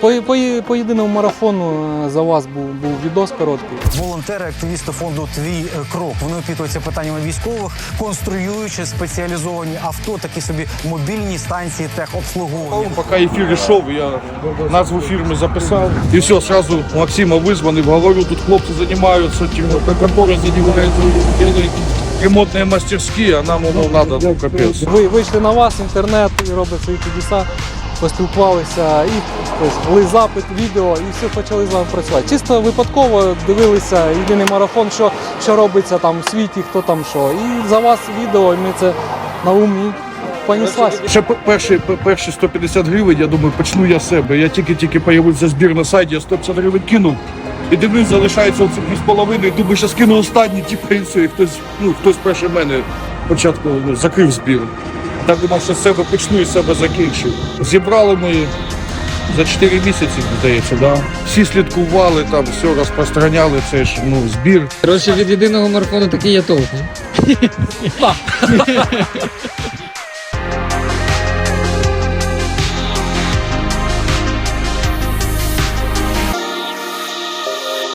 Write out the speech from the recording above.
По, по, по єдиному марафону е, за вас був, був відос короткий. Волонтери, активісти фонду Твій е, крок. Вони опікуються питаннями військових, конструюючи спеціалізовані авто, такі собі мобільні станції техобслуговування. Пока эфир шел, я назву фирмы записал. И все, сразу Максима вызванный, говорю, тут хлопцы занимаются, типа, контора занимается, делают ремонтные мастерские, а нам, ну, надо, ну, капец. Ви вийшли на вас, інтернет і робить свої чудеса, поспілкувалися, і були запит, відео, і все почали з вами працювати. Чисто випадково дивилися єдиний марафон, що, що робиться там в світі, хто там що. І за вас відео, і ми це на ум і понеслась. Ще перші, перші 150 гривень, я думаю, почну я себе. Я тільки-тільки появився збір на сайті, я 150 гривень кинув. І дивлюсь, залишається оце 2,5, думаю, що скину останні, типу, і все, і хтось, ну, хтось перше мене спочатку ну, закрив збір. Так думав, що з себе почну і себе закінчив. Зібрали ми за 4 місяці, здається, да? всі слідкували, там все розпространяли, це ж ну, збір. Коротше, від єдиного марафону такий є толк.